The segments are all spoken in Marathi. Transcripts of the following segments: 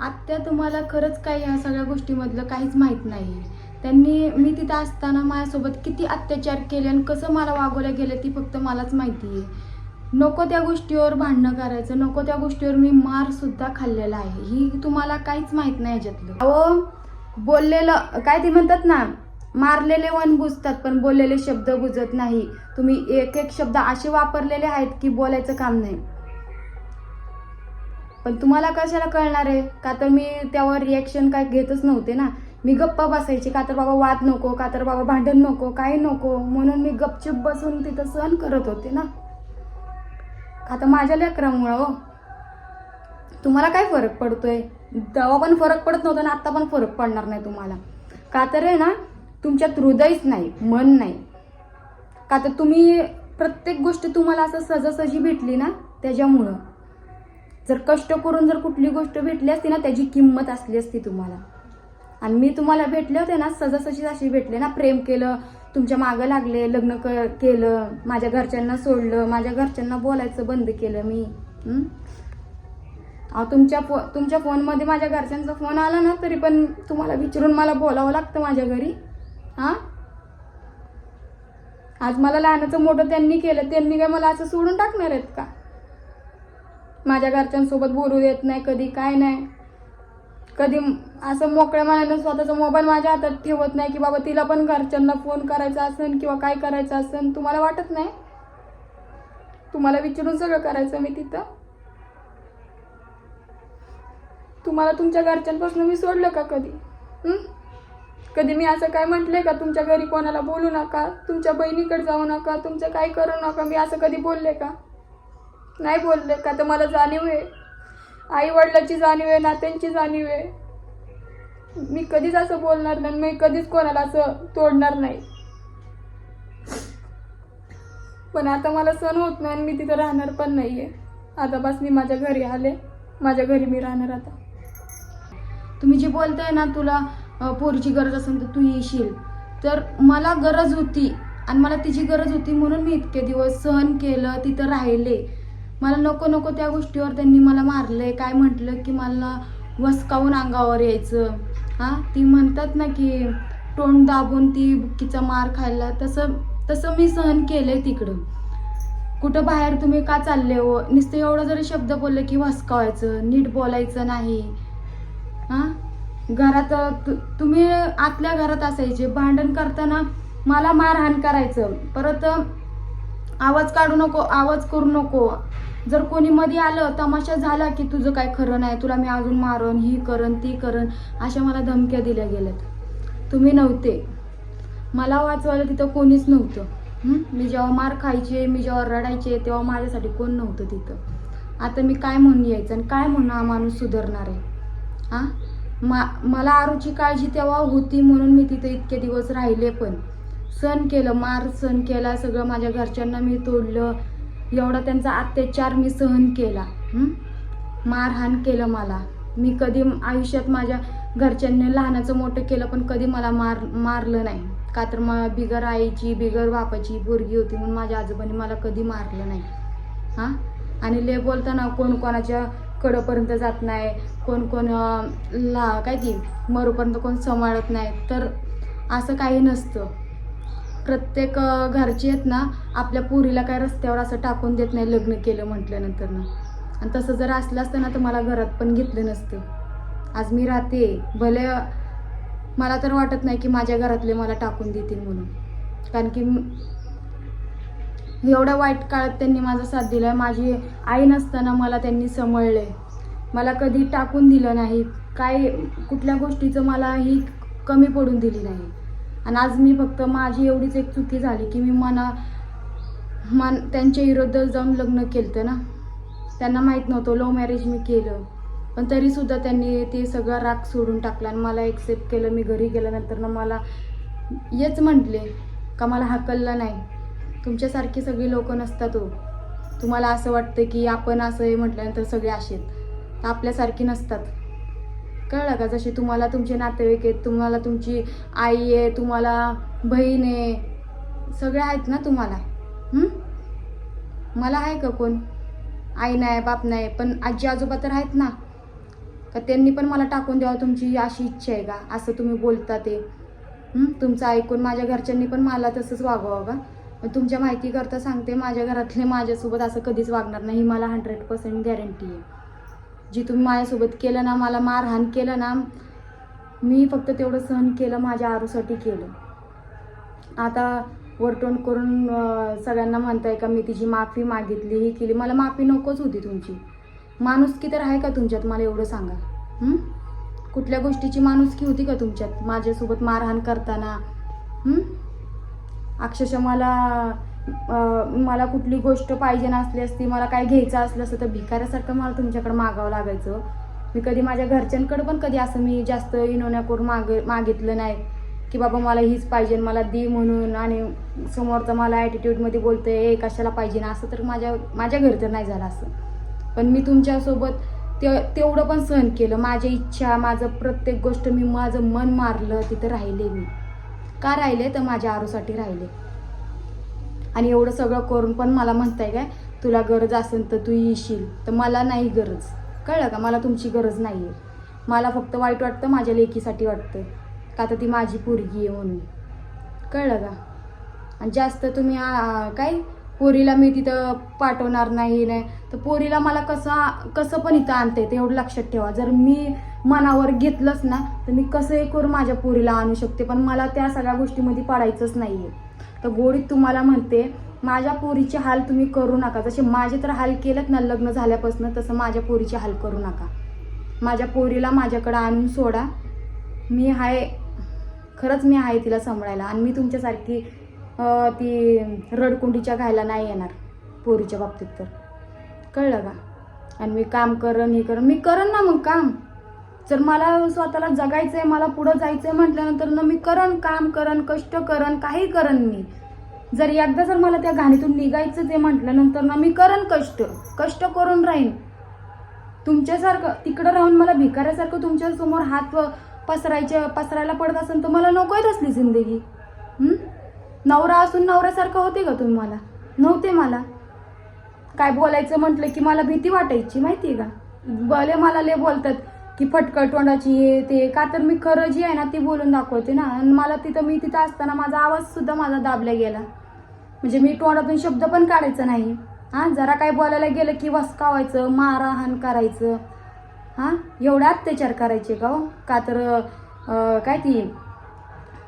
आत्या तुम्हाला खरंच काही ह्या सगळ्या गोष्टीमधलं काहीच माहीत नाही त्यांनी मी तिथं असताना माझ्यासोबत किती अत्याचार केले आणि कसं मला वागवलं गेलं ती फक्त मलाच माहिती आहे नको त्या गोष्टीवर भांडणं करायचं नको त्या गोष्टीवर मी मारसुद्धा खाल्लेला आहे. ही तुम्हाला काहीच माहीत नाही याच्यातलं. अहो बोललेलं काय ते म्हणतात ना मारलेले वन बुजतात पण बोललेले शब्द बुजत नाही. तुम्ही एक एक शब्द असे वापरलेले आहेत की बोलायचं काम नाही. पण तुम्हाला कशाला कळणार आहे? का तर मी त्यावर रिॲक्शन काय घेतच नव्हते ना. मी गप्पा बसायची का तर बाबा वाद नको का तर बाबा भांडण नको काही नको. म्हणून मी गपचूप बसून तिथं सहन करत होते ना. का तर माझ्या लेकरामुळं हो. तुम्हाला काय फरक पडतोय? तेव्हा पण फरक पडत नव्हता ना आत्ता पण फरक पडणार नाही तुम्हाला. का तर आहे ना तुमच्यात हृदयच नाही मन नाही. का तर तुम्ही प्रत्येक गोष्ट तुम्हाला असं सहजासहजी भेटली ना त्याच्यामुळं. जर कष्ट करून जर कुठली गोष्ट भेटली असती ना त्याची किंमत असली असती तुम्हाला. आणि मी तुम्हाला भेटले होते ना सजासजी अशी भेटले ना प्रेम केलं तुमच्या मागं लागले लग्न क केलं माझ्या घरच्यांना सोडलं माझ्या घरच्यांना बोलायचं बंद केलं मी. अहो तुमच्या फो तुमच्या फोनमध्ये माझ्या घरच्यांचा फोन आला ना तरी पण तुम्हाला विचारून मला बोलावं लागतं माझ्या घरी. हां? आज मला लहानाचं मोठं त्यांनी केलं त्यांनी काय मला असं सोडून टाकणार आहेत का? माझ्या घरच्यांसोबत बोलू देत नाही कधी काय नाही. कधी असं मोकळ्या मनानं स्वतःचा मोबाईल माझ्या हातात ठेवत नाही की बाबा तिला पण घरच्यांना फोन करायचा असेल किंवा काय करायचं असेल तुम्हाला वाटत नाही? तुम्हाला विचारून सगळं करायचं मी तिथं? तुम्हाला तुमच्या घरच्यांपासून मी सोडलं का कधी? कधी मी असं काय म्हटलंय का? तुमच्या घरी कोणाला बोलू नका तुमच्या बहिणीकडे जाऊ नका तुमचं काय करू नका मी असं कधी बोलले का? नाही बोलले का तर मला जाणीव आहे. आई वडिलाची जाणीव आहे नात्यांची जाणीव आहे. मी कधीच असं बोलणार नाही मी कधीच कोणाला असं तोडणार नाही. पण आता मला सण होत नाही आणि मी तिथं राहणार पण नाहीये. आता बस मी माझ्या घरी आले माझ्या घरी मी राहणार आता. तुम्ही जी बोलताय ना तुला पोरीची गरज असेल तर तू येशील. तर मला गरज होती आणि मला तिची गरज होती म्हणून मी इतके दिवस सहन केलं तिथं राहिले. मला नको नको त्या गोष्टीवर त्यांनी मला मारलंय. काय म्हटलं की मला वसकावून अंगावर यायचं. हां? ती म्हणतात ना की तोंड दाबून ती बुक्कीचा मार खायला. तसं तसं मी सहन केलंय तिकडं. कुठं बाहेर तुम्ही का चालले हो? नुसतं एवढं जरी शब्द बोलले की वसकावायचं नीट बोलायचं नाही. हां? घरात तु- तुम्ही आतल्या घरात असायचे. भांडण करताना मला मारहाण करायचं. परत आवाज काढू नको आवाज करू नको. जर कोणी मध्ये आलं तमाशा झाला की तुझं काय खरं नाही तुला मी अजून मारन ही करण ती करण अशा मला धमक्या दिल्या गेल्यात. तुम्ही नव्हते. मला वाचवायला तिथं कोणीच नव्हतं. मी जेव्हा मार खायचे मी जेव्हा रडायचे तेव्हा माझ्यासाठी कोण नव्हतं तिथं. आता मी काय म्हणून यायचं आणि काय म्हणून हा माणूस सुधारणार आहे? हां मा मला आरूची काळजी तेव्हा होती म्हणून मी तिथे इतके दिवस राहिले पण. सण केलं मार सण केला सगळं माझ्या घरच्यांना मी तोडलं एवढा त्यांचा अत्याचार मी सहन केला मारहाण केलं मला. मी कधी आयुष्यात माझ्या घरच्यांनी लहानाचं मोठं केलं पण कधी मला मार मारलं नाही. का तर मग बिगर आईची बिगर बापाची पोरगी होती म्हणून माझ्या आजोबांनी मला कधी मारलं नाही. हां? आणि ले बोलताना कोण कोणाच्या कडपर्यंत जात नाही कोण कोण ला काय ती मरूपर्यंत कोण सांभाळत नाही. तर असं काही नसतं. प्रत्येक घरची घरचे आहेत ना आपल्या पुरीला काय रस्त्यावर असं टाकून देत नाही लग्न केलं म्हटल्यानंतर ना. आणि तसं जर असलं असतं ना तर मला घरात पण घेतले नसते. आज मी राहते भले मला तर वाटत नाही की माझ्या घरातले मला टाकून देतील म्हणून. कारण की एवढ्या वाईट काळात त्यांनी माझा साथ दिला माझी आई नसताना मला त्यांनी समळले मला कधी टाकून दिलं नाही. काय कुठल्या गोष्टीचं मला ही कमी पडून दिली नाही. आणि आज मी फक्त माझी एवढीच एक चुकी झाली की मी मना मन त्यांच्या विरुद्ध जाऊन लग्न केलं ना. त्यांना माहीत नव्हतं लव्ह मॅरेज मी केलं. पण तरीसुद्धा त्यांनी ते सगळं राग सोडून टाकला आणि मला एक्सेप्ट केलं. मी घरी गेल्यानंतर ना मला हेच म्हटले का मला हाकललं नाही. तुमच्यासारखी सगळी लोक नसतात हो. तुम्हाला असं वाटतं की आपण असं हे म्हटल्यानंतर सगळे असेल तर आपल्यासारखी नसतात. कळलं का? जशी तुम्हाला तुमचे नातेवाईक आहेत तुम्हाला तुमची आई आहे तुम्हाला बहीण आहे सगळे आहेत ना तुम्हाला? मला आहे का कोण? आई नाही बाप नाही पण आजी आजोबा तर आहेत ना? का त्यांनी पण मला टाकून द्यावं तुमची अशी इच्छा आहे का? असं तुम्ही बोलता ते. तुमचं ऐकून माझ्या घरच्यांनी पण मला तसंच वागवावं का मग तुमच्या माहिती करता सांगते माझ्या घरातले माझ्यासोबत असं कधीच वागणार नाही. मला हंड्रेड पर्सेंट गॅरंटी आहे. जी तुम्ही माझ्यासोबत केलं ना मला मारहाण केलं ना मी फक्त तेवढं सहन केलं माझ्या आरूसाठी केलं. आता वरटोंड करून सगळ्यांना म्हणताय का मी तिची माफी मागितली ही केली. मला माफी नकोच होती तुमची. माणुसकी तर आहे का तुमच्यात? मला एवढं सांगा. कुठल्या गोष्टीची माणुसकी होती का तुमच्यात? माझ्यासोबत मारहाण करताना. अक्षरशः मला मला कुठली गोष्ट पाहिजे नसली असती मला काय घ्यायचं असलं असतं तर भिकाऱ्यासारखं मला तुमच्याकडे मागावं लागायचं. मी कधी माझ्या घरच्यांकडे पण कधी असं मी जास्त इनोन्या करून माग मागितलं नाही की बाबा मला हीच पाहिजे मला दे म्हणून आणि समोरचा मला ॲटिट्यूडमध्ये बोलतोय ए कशाला पाहिजे ना? असं तर माझ्या माझ्या घरचं नाही झालं असं. पण मी तुमच्यासोबत ते तेवढं पण सहन केलं. माझ्या इच्छा माझं प्रत्येक गोष्ट मी माझं मन मारलं तिथं राहिले मी. का राहिले? तर माझ्या आरोसाठी राहिले. आणि एवढं सगळं करून पण मला म्हणताय काय तुला गरज असेल तर तू येशील. तर मला नाही गरज. कळलं का? मला तुमची गरज नाही आहे मला फक्त वाईट वाटतं माझ्या लेकीसाठी वाटतं. का तर ती माझी पोरगी आहे म्हणून. कळलं का? आणि जास्त तुम्ही आ, काय? पोरीला मी तिथं पाठवणार नाही नाही. तर पोरीला मला कसं कसं पण इथं आणता येतं एवढं लक्षात ठेवा. जर मी मनावर घेतलंच ना तर मी कसंही करून माझ्या पोरीला आणू शकते पण मला त्या सगळ्या गोष्टीमध्ये पडायचंच नाही आहे तर गोडीत तुम्हाला म्हणते माझ्या पोरीचे हाल तुम्ही करू नका. जसे माझे तर हाल केलेत ना लग्न झाल्यापासून तसं माझ्या पोरीचे हाल करू नका. माझ्या पोरीला माझ्याकडं आणून सोडा. मी आहे खरंच मी आहे तिला सांभाळायला आणि मी तुमच्यासारखी ती रडकुंडीच्या घायला नाही येणार पोरीच्या बाबतीत तर. कळलं का? आणि मी काम करन हे करन मी करन ना मग काम. जर मला स्वतःला जगायचंय मला पुढं जायचंय म्हटल्यानंतर ना मी करन काम करन कष्ट करण काही करण मी. जर एकदा जर मला त्या घाणीतून निघायचं ते म्हटल्यानंतर ना मी करण कष्ट कष्ट करून राहीन. तुमच्यासारखं तिकडं राहून मला भिकाऱ्यासारखं तुमच्यासमोर हात पसरायचे पसरायला पडत असेल तर मला नकोय असली जिंदगी. नवरा असून नवऱ्यासारखं होते का तुम्ही मला? नव्हते मला. काय बोलायचं म्हटलं की मला भीती वाटायची माहिती आहे का? भले मला लय बोलतात की फटकळ तोंडाची हे ते का तर मी खरं जी आहे ना ती बोलून दाखवते ना. आणि मला तिथं मी तिथं असताना माझा आवाज सुद्धा माझा दाबला गेला. म्हणजे मी तोंडातून शब्द पण काढायचा नाही. हां जरा काय बोलायला गेलं की वसकावायचं मारहाण करायचं. हां एवढा अत्याचार करायचे का हो? का तर काय ती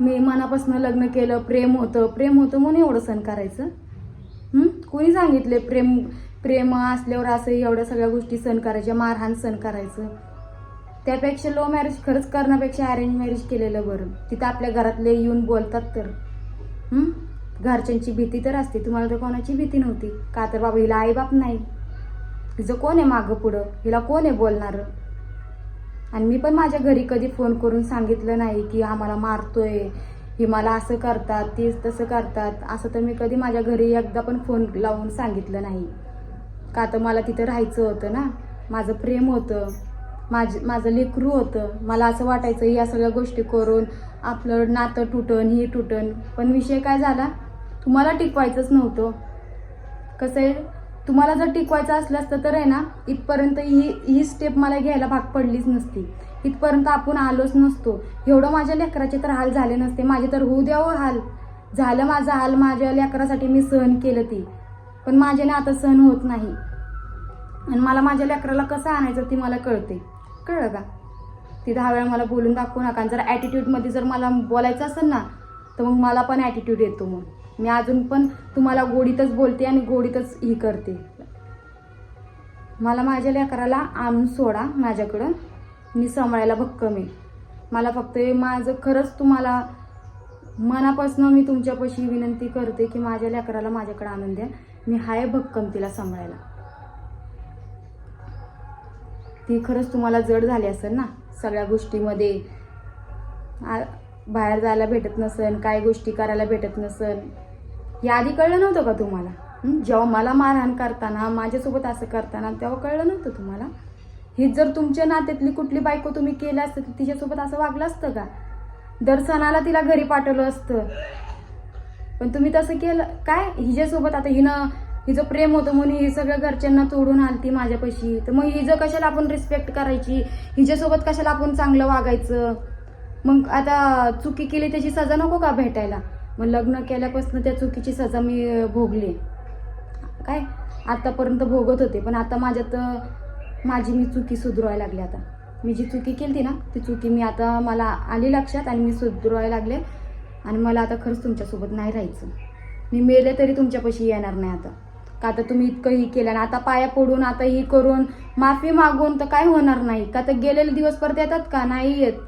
मी मनापासून लग्न केलं प्रेम होतं. प्रेम होतं म्हणून एवढं सण करायचं. कोणी सांगितले प्रेम प्रेम असल्यावर असं एवढ्या सगळ्या गोष्टी सण करायच्या मारहाण सण करायचं? त्यापेक्षा लो मॅरेज खरंच करण्यापेक्षा अरेंज मॅरेज केलेलं बरं. तिथं आपल्या घरातले येऊन बोलतात तर. घरच्यांची भीती तर असते. तुम्हाला तर कोणाची भीती नव्हती. का तर बाबा हिला आईबाप नाही. हिचं कोण आहे मागं पुढं? हिला कोण आहे बोलणारं? आणि मी पण माझ्या घरी कधी फोन करून सांगितलं नाही की आम्हाला मारतोय ही मला असं करतात तीच तसं करतात. असं तर मी कधी माझ्या घरी एकदा पण फोन लावून सांगितलं नाही. का तर मला तिथं राहायचं होतं ना. माझं प्रेम होतं. माझ माझं लेकरू होतं. मला असं वाटायचं या सगळ्या गोष्टी करून आपलं नातं तुटन ही तुटन. पण विषय काय झाला? तुम्हाला टिकवायचंच नव्हतं. कसं आहे? तुम्हाला जर टिकवायचं असलं असतं तर आहे ना इथपर्यंत ही ही स्टेप मला घ्यायला भाग पडलीच नसती. इथपर्यंत आपण आलोच नसतो. एवढं माझ्या लेकराचे तर हाल झाले नसते. माझे तर होऊ द्यावं हाल. झालं माझा हाल माझ्या लेकरासाठी मी सहन केलं ती. पण माझ्याने आता सहन होत नाही. आणि मला माझ्या लेकराला कसं आणायचं ती मला कळते. कळलं का? ती दहा वेळा मला बोलून दाखवू नका. जर ॲटिट्यूडमध्ये जर मला बोलायचं असेल ना तर मग मला पण ॲटिट्यूड येतो मग. मी अजून पण तुम्हाला गोडीतच बोलते आणि गोडीतच ही करते. मला माझ्या लेकराला आणून सोडा माझ्याकडं. मी सांभाळायला भक्कम आहे. मला फक्त माझं खरंच तुम्हाला मनापासून मी तुमच्यापाशी विनंती करते की माझ्या लेकराला माझ्याकडे आणून द्या. मी हाय भक्कम तिला सांभाळायला. ती खरंच तुम्हाला जड झाली असेल ना सगळ्या गोष्टीमध्ये. आ- बाहेर जायला भेटत नसन काय गोष्टी करायला भेटत नसन या आधी कळलं नव्हतं का तुम्हाला? जेव्हा मला मारहाण करताना माझ्यासोबत असं करताना तेव्हा कळलं नव्हतं तुम्हाला? ही जर तुमच्या नात्यातली कुठली बायको तुम्ही केलं असतं तर तिच्यासोबत असं वागलं असतं का? दर सणाला तिला घरी पाठवलं असतं. पण तुम्ही तसं केलं काय? हिच्यासोबत आता हिनं हिचं प्रेम होतं म्हणून ही सगळ्या घरच्यांना तोडून आलती माझ्यापाशी. तर मग हिचं कशाला आपण रिस्पेक्ट करायची? हिच्यासोबत कशाला आपण चांगलं वागायचं? मग आता चुकी केली त्याची सजा नको का भेटायला? मग लग्न केल्यापासून त्या चुकीची सजा मी भोगली. काय? आत्तापर्यंत भोगत होते पण आता माझ्यात माझी मी चुकी सुधरवायला लागली आता. मी जी चुकी केली ना ती चुकी मी आता मला आली लक्षात आणि मी सुधरवायला लागले आणि मला आता खरंच तुमच्यासोबत नाही राहायचं. मी मेले तरी तुमच्यापाशी येणार नाही आता. का आता तुम्ही इतकं ही केलं आणि आता पाया पडून आता ही करून माफी मागून तर काय होणार नाही? का तर गेलेले दिवस परत येतात का? नाही येत.